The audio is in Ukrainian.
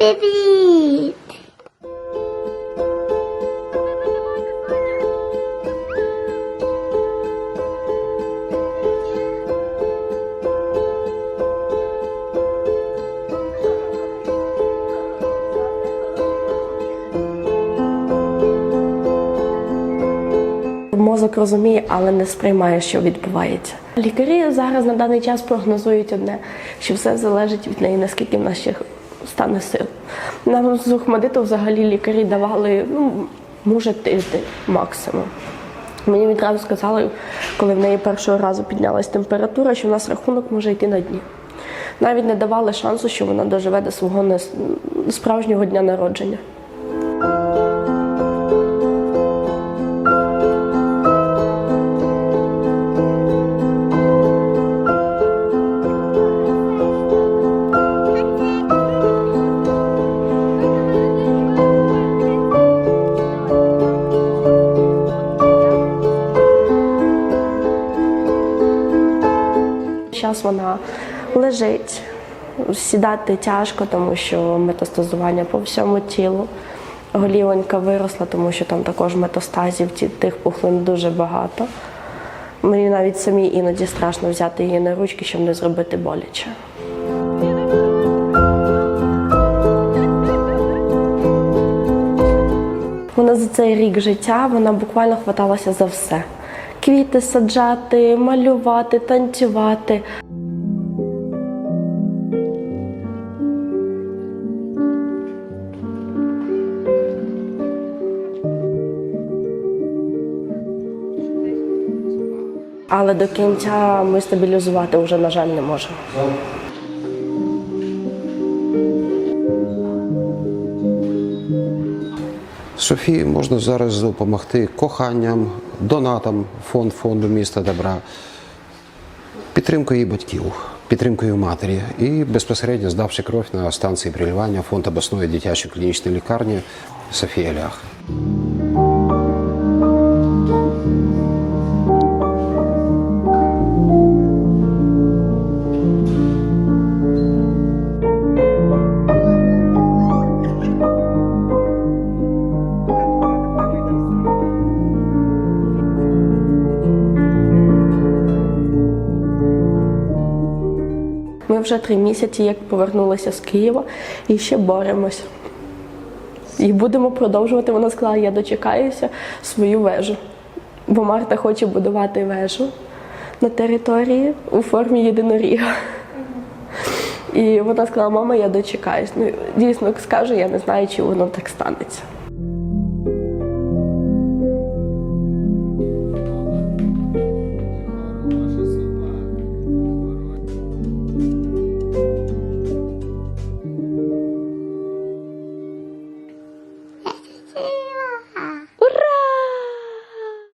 Привіт! Мозок розуміє, але не сприймає, що відбувається. Лікарі зараз на даний час прогнозують одне, що все залежить від неї, наскільки в нас ще стане сил. Нам з Ухмадиту взагалі лікарі давали, ну, може, тиждень максимум. Мені відразу сказали, коли в неї першого разу піднялась температура, що в нас рахунок може йти на дні. Навіть не давали шансу, що вона доживе до свого справжнього дня народження. Зараз вона лежить, сідати тяжко, тому що метастазування по всьому тілу. Голівонька виросла, тому що там також метастазів тих пухлин дуже багато. Мені навіть самі іноді страшно взяти її на ручки, щоб не зробити боляче. Вона за цей рік життя вона буквально хваталася за все: квіти саджати, малювати, танцювати. Але до кінця ми стабілізувати вже, на жаль, не можемо. Софії можна зараз допомогти коханням, донатом фонд фонду міста добра, підтримкою її батьків, підтримкою матері і безпосередньо здавши кров на станції прилівання фонд обласної дитячої клінічної лікарні Софія Лях. Ми вже три місяці, як повернулися з Києва, і ще боремося. І будемо продовжувати. Вона сказала, я дочекаюся свою вежу. Бо Марта хоче будувати вежу на території у формі єдиноріга. І вона сказала, мама, я дочекаюсь. Ну, дійсно скажу, я не знаю, чи воно так станеться.